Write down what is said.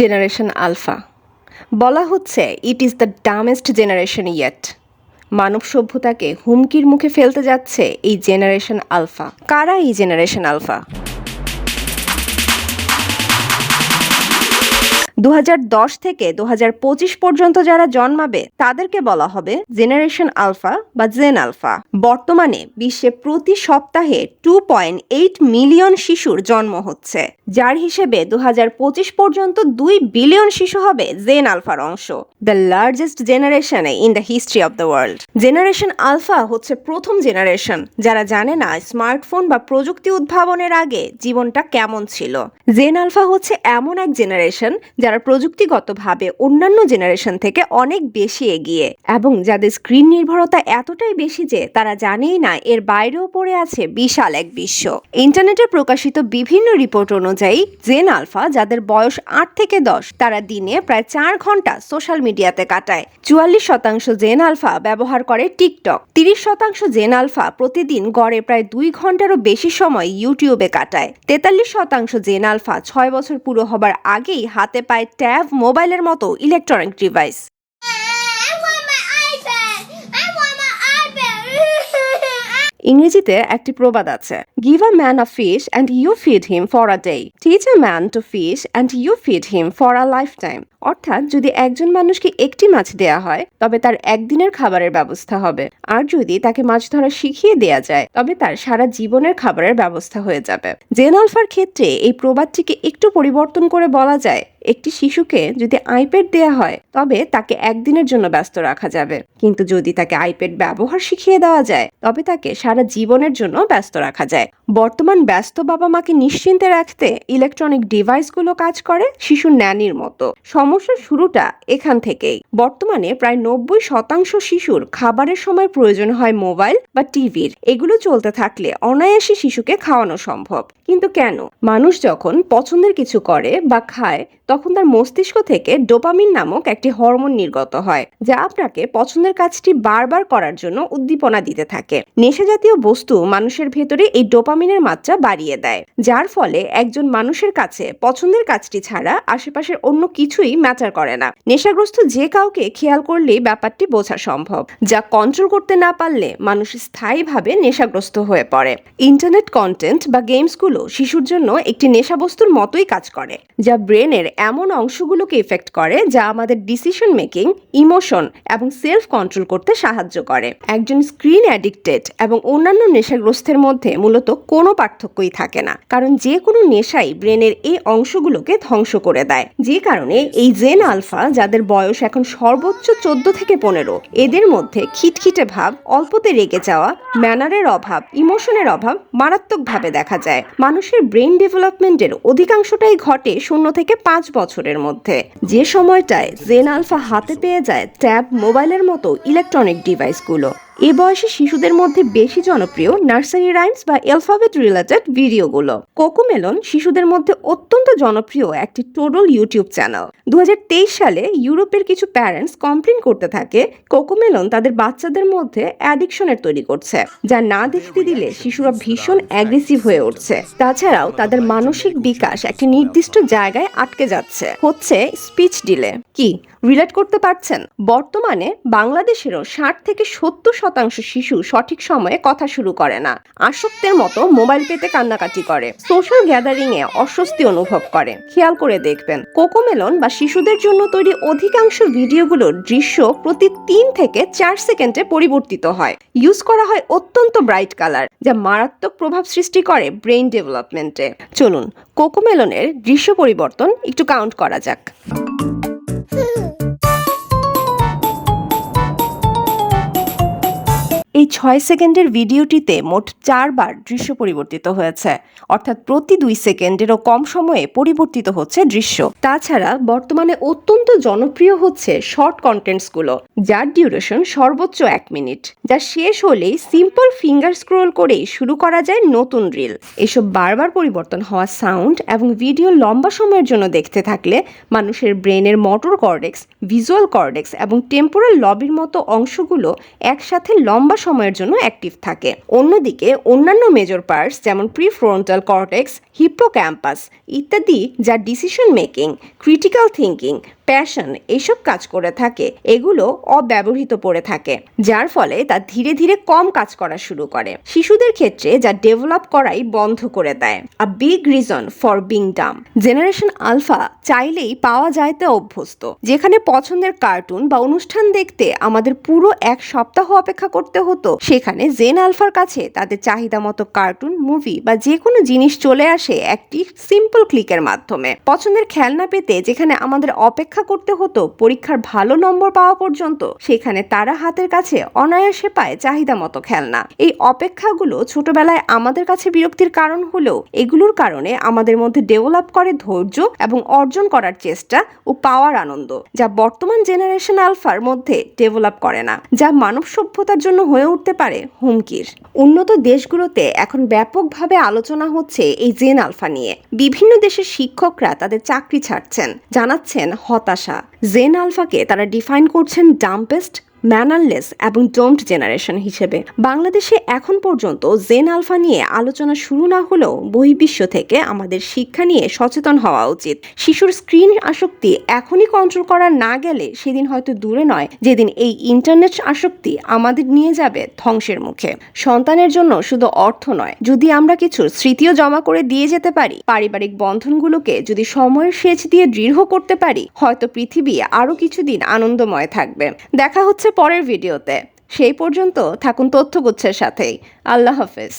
Generation alpha. বলা হচ্ছে it is the dumbest generation yet মানব সভ্যতাকে হুমকির মুখে ফেলতে যাচ্ছে এই জেনারেশন আলফা। কারা এই জেনারেশন আলফা? দু হাজার দশ থেকে দু হাজার পঁচিশ পর্যন্ত যারা জন্মাবে, তাদেরকে বলা হবে জেনারেশন আলফা বা জেন আলফা। বর্তমানে বিশ্বে প্রতি সপ্তাহে টু পয়েন্ট এইট মিলিয়ন শিশুর জন্ম হচ্ছে। যার হিসেবে দু পর্যন্ত দুই বিলিয়ন শিশু হবে জেন আলফার অংশ। The largest generation in the history of the world. Generation alpha হচ্ছে প্রথম জেনারেশন, যারা জানে না স্মার্টফোন বা প্রযুক্তি উদ্ভাবনের আগে জীবনটা কেমন ছিল। জেন আলফা হচ্ছে এমন এক জেনারেশন, যারা প্রযুক্তিগতভাবে অন্যান্য জেনারেশন থেকে অনেক বেশি এগিয়ে এবং যাদের স্ক্রিন নির্ভরতা এতটাই বেশি যে তারা জানেই না, এর বাইরেও পড়ে আছে বিশাল এক বিশ্ব। ইন্টারনেটে প্রকাশিত বিভিন্ন রিপোর্ট অনুযায়ী জেন আলফা যাদের বয়স আট থেকে দশ, তারা দিনে প্রায় চার ঘণ্টা সোশ্যাল মিডিয়াতে কাটায়। চুয়াল্লিশ শতাংশ জেন আলফা ব্যবহার করে টিকটক তিরিশ শতাংশ জেন আলফা প্রতিদিন গড়ে প্রায় দুই ঘন্টারও বেশি সময় ইউটিউবে কাটায়। তেতাল্লিশ শতাংশ জেন আলফা ছয় বছর পুরো হবার আগেই হাতে পায় ট্যাব মোবাইলের মতো ইলেকট্রনিক ডিভাইস. ইংরেজিতে একটি প্রবাদ আছে give a man a fish and you feed him for a day teach a man to fish and you feed him for a lifetime অর্থাৎ যদি একজন মানুষকে একটি মাছ দেয়া হয়, তবে তার একদিনের খাবারের ব্যবস্থা হবে। আর যদি তাকে মাছ ধরা শিখিয়ে দেয়া যায়, তবে তার সারা জীবনের খাবারের ব্যবস্থা হয়ে যাবে। জেন আলফার ক্ষেত্রে এই প্রবাদটিকে একটু পরিবর্তন করে বলা যায় একটি শিশুকে যদি আইপ্যাড দেয়া হয়, তবে তাকে একদিনের জন্য ব্যস্ত রাখা যাবে। কিন্তু যদি তাকে আইপ্যাড ব্যবহার শিখিয়ে দেওয়া যায়, তবে তাকে সারা জীবনের জন্য ব্যস্ত রাখা যায়। বর্তমান ব্যস্ত বাবা মাকে নিশ্চিন্তে রাখতে ইলেকট্রনিক ডিভাইসগুলো কাজ করে শিশু ন্যানির মতো। সমস্যার শুরুটা এখান থেকেই। বর্তমানে প্রায় নব্বই শতাংশ শিশুর খাবারের সময় প্রয়োজন হয় মোবাইল বা টিভির। এগুলো চলতে থাকলে অনায়াসে শিশুকে খাওয়ানো সম্ভব। কিন্তু কেন? মানুষ যখন পছন্দের কিছু করে বা খায়, তখন তার মস্তিষ্ক থেকে ডোপামিন নামক একটি হরমোন নির্গত হয়, যা আপনাকে পছন্দের কাজটি বারবার করার জন্য উদ্দীপনা দিতে থাকে। নেশা জাতীয় বস্তু মানুষের ভেতরে এই ডোপামিনের মাত্রা বাড়িয়ে দেয়, যার ফলে একজন মানুষের কাছে পছন্দের কাজটি ছাড়া আশেপাশের অন্য কিছুই ম্যাটার করে না। নেশাগ্রস্ত যে কাউকে খেয়াল করলেই ব্যাপারটি বোঝা সম্ভব, যা কন্ট্রোল করতে না পারলে মানুষ স্থায়ীভাবে নেশাগ্রস্ত হয়ে পড়ে। ইন্টারনেট কন্টেন্ট বা গেমসগুলো শিশুর জন্য একটি নেশাবস্তুর মতোই কাজ করে, যা ব্রেনের এমন অংশগুলোকে ইফেক্ট করে যা আমাদের ডিসিশন মেকিং ইমোশন এবং সেলফ কন্ট্রোল করতে সাহায্য করে। একজন স্ক্রিন অ্যাডিক্টেড এবং অন্যান্য নেশাগ্রস্তের মধ্যে মূলত কোনো পার্থক্যই থাকে না। কারণ যে কোনো নেশাই ব্রেনের এই অংশগুলোকে ধ্বংস করে দেয়। যে কারণে এই জেন আলফা, যাদের বয়স এখন সর্বোচ্চ চোদ্দ থেকে পনেরো, এদের মধ্যে খিটখিটে ভাব, অল্পতে রেগে যাওয়া, ম্যানারের অভাব, ইমোশনের অভাব মারাত্মকভাবে দেখা যায়। মানুষের ব্রেন ডেভেলপমেন্টের অধিকাংশটাই ঘটে শূন্য থেকে পাঁচ বছরের মধ্যে। যে সময়টায় জেন আলফা হাতে পেয়ে যায় ট্যাব, মোবাইলের মতো ইলেকট্রনিক ডিভাইসগুলো। এ বয়সী শিশুদের মধ্যে বেশি জনপ্রিয় নার্সারি রাইমস বা অ্যালফাবেট রিলেটেড ভিডিওগুলো। কোকোমেলন শিশুদের মধ্যে অত্যন্ত জনপ্রিয় একটি টোডল ইউটিউব চ্যানেল। দুই হাজার তেইশ সালে ইউরোপের কিছু প্যারেন্টস কমপ্লেন করতে থাকে কোকোমেলন তাদের বাচ্চাদের মধ্যে অ্যাডিকশনের তৈরি করছে, যা না দেখতে দিলে শিশুরা ভীষণ অ্যাগ্রেসিভ হয়ে উঠছে। তাছাড়াও তাদের মানসিক বিকাশ একটি নির্দিষ্ট জায়গায় আটকে যাচ্ছে। হচ্ছে স্পিচ ডিলে। কি? রিলেট করতে পারছেন? বর্তমানে বাংলাদেশেরও ষাট থেকে সত্তর শতাংশ শিশু সঠিক সময়ে কথা শুরু করে না। আসক্তের মতো মোবাইল পেতে কান্নাকাটি করে। সোশ্যাল গ্যাদারিং এ অস্বস্তি অনুভব করে। খেয়াল করে দেখবেন কোকোমেলন বা শিশুদের জন্য তৈরি অধিকাংশ ভিডিওগুলোর দৃশ্য প্রতি তিন থেকে চার সেকেন্ডে পরিবর্তিত হয়। ইউজ করা হয় অত্যন্ত ব্রাইট কালার, যা মারাত্মক প্রভাব সৃষ্টি করে ব্রেইন ডেভেলপমেন্টে। চলুন কোকোমেলনের দৃশ্য পরিবর্তন একটু কাউন্ট করা যাক। ছয় সেকেন্ডের ভিডিওটিতে মোট চারবার দৃশ্য পরিবর্তিত হয়েছে। অর্থাৎ প্রতি দুই সেকেন্ডেরও কম সময়ে পরিবর্তিত হচ্ছে দৃশ্য। তাছাড়া বর্তমানে অত্যন্ত জনপ্রিয় হচ্ছে শর্ট কন্টেন্টসগুলো। যার ডিউরেশন সর্বোচ্চ এক মিনিট যা শেষ হলেই সিম্পল ফিঙ্গার স্ক্রোল করেই শুরু করা যায় নতুন রিল এসব বারবার পরিবর্তন হওয়া সাউন্ড এবং ভিডিও লম্বা সময়ের জন্য দেখতে থাকলে মানুষের ব্রেনের মোটর কর্ডেক্স ভিজুয়াল কর্ডেক্স এবং টেম্পোরাল লবির মতো অংশগুলো একসাথে লম্বা সময়ের জন্য অ্যাক্টিভ থাকে। অন্যদিকে অন্যান্য মেজর পার্টস যেমন প্রিফ্রন্টাল কর্টেক্স হিপ্পোক্যাম্পাস ইত্যাদি যা decision making critical thinking passion এসব কাজ করে থাকে, এগুলো অব্যবহৃত পড়ে থাকে, যার ফলে তা ধীরে ধীরে কম কাজ করা শুরু করে। শিশুদের ক্ষেত্রে যা ডেভেলপ করাই বন্ধ করে দেয়। A big reason for being dumb generation alpha চাইলেই পাওয়া যাইতে অভ্যস্ত, যেখানে পছন্দের কার্টুন বা অনুষ্ঠান দেখতে আমাদের পুরো এক সপ্তাহ অপেক্ষা করতে হতো, সেখানে জেন আলফার কাছে তাদের চাহিদা মতো কার্টুন, মুভি বা যে কোনো জিনিস চলে আসে একটি সিম্পল ক্লিকের মাধ্যমে। পছন্দের খেলনা পেতে যেখানে আমাদের অপেক্ষা করতে হতো, পরীক্ষার ভালো নম্বর পাওয়া পর্যন্ত সেখানে তারা হাতের কাছে অনায়াসে পায় চাহিদা মতো খেলনা। এই অপেক্ষাগুলো ছোটবেলায় আমাদের কাছে বিরক্তির কারণ হলেও এগুলোর কারণে আমাদের মধ্যে ডেভেলপ করে ধৈর্য এবং অর্জন করার চেষ্টা ও পাওয়ার আনন্দ, যা বর্তমান জেনারেশন আলফার মধ্যে ডেভেলপ করে না, যা মানব সভ্যতার জন্য হয়ে উঠতে পারে হুমকির। উন্নত দেশগুলোতে এখন ব্যাপকভাবে আলোচনা হচ্ছে এই জেন আলফা নিয়ে। বিভিন্ন দেশের শিক্ষকরা তাদের চাকরি ছাড়ছেন, জানাচ্ছেন হতাশা। জেন আলফাকে তারা ডিফাইন করছেন ডাম্পেস্ট ম্যানারলেস এবং ডোমড জেনারেশন হিসেবে। বাংলাদেশে এখন পর্যন্ত জেন আলফা নিয়ে আলোচনা শুরু না হলেও বহির্বিশ্ব থেকে আমাদের শিক্ষা নিয়ে সচেতন হওয়া উচিত। শিশুর স্ক্রিন আসক্তি এখনই কন্ট্রোল করা না গেলে সেদিন হয়তো দূরে নয়, যেদিন এই ইন্টারনেট আসক্তি আমাদের নিয়ে যাবে ধ্বংসের মুখে। সন্তানের জন্য শুধু অর্থ নয়, যদি আমরা কিছু স্মৃতিও জমা করে দিয়ে যেতে পারি, পারিবারিক বন্ধনগুলোকে যদি সময়ের সেচ দিয়ে দৃঢ় করতে পারি, হয়তো পৃথিবী আরও কিছুদিন আনন্দময় থাকবে। দেখা হচ্ছে পরের ভিডিওতে। সেই পর্যন্ত থাকুন তথ্যগুচ্ছের সাথেই। আল্লাহ হাফেজ।